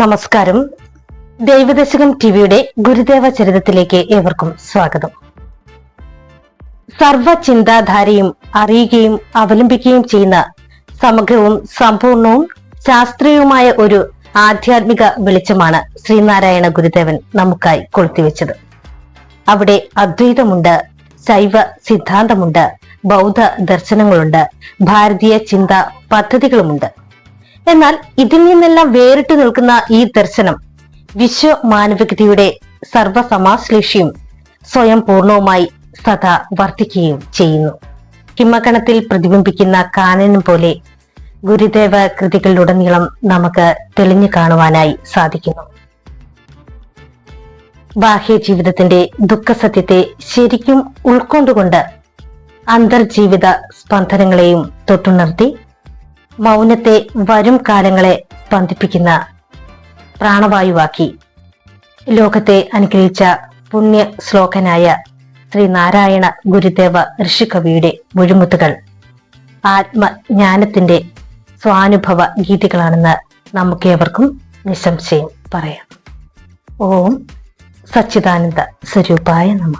നമസ്കാരം. ദൈവദശകം ടിവിയുടെ ഗുരുദേവ ചരിതത്തിലേക്ക് ഏവർക്കും സ്വാഗതം. സർവ ചിന്താധാരയും അറിയുകയും അവലംബിക്കുകയും ചെയ്യുന്ന സമഗ്രവും സമ്പൂർണവും ശാസ്ത്രീയവുമായ ഒരു ആധ്യാത്മിക വെളിച്ചമാണ് ശ്രീനാരായണ ഗുരുദേവൻ നമുക്കായി കൊളുത്തിവെച്ചത്. അവിടെ അദ്വൈതമുണ്ട് ശൈവ സിദ്ധാന്തമുണ്ട് ബൗദ്ധ ദർശനങ്ങളുണ്ട് ഭാരതീയ ചിന്ത പദ്ധതികളുമുണ്ട്. എന്നാൽ ഇതിൽ നിന്നെല്ലാം വേറിട്ട് നിൽക്കുന്ന ഈ ദർശനം വിശ്വ മാനവികതയുടെ സർവസമാശ്ലേഷിയും സ്വയം പൂർണവുമായി സദാ വർദ്ധിക്കുകയും ചെയ്യുന്നു. ഹിമകണത്തിൽ പ്രതിബിംബിക്കുന്ന കാനനം പോലെ ഗുരുദേവ കൃതികളിലുടനീളം നമുക്ക് തെളിഞ്ഞു കാണുവാനായി സാധിക്കുന്നു. ബാഹ്യ ജീവിതത്തിന്റെ ദുഃഖസത്യത്തെ ശരിക്കും ഉൾക്കൊണ്ടുകൊണ്ട് അന്തർജീവിത സ്പന്ദനങ്ങളെയും തൊട്ടുണർത്തി മൗനത്തെ വരും കാലങ്ങളെ ബന്ധിപ്പിക്കുന്ന പ്രാണവായുവാക്കി. ലോകത്തെ അനുഗ്രഹിച്ച പുണ്യ ശ്ലോകനായ ശ്രീനാരായണ ഗുരുദേവ ഋഷികവിയുടെ മുഴുമുത്തുകൾ ആത്മജ്ഞാനത്തിന്റെ സ്വാനുഭവ ഗീതികളാണെന്ന് നമുക്കേവർക്കും നിസ്സംശയം പറയാം. ഓം സച്ചിദാനന്ദ സ്വരൂപായ നമ.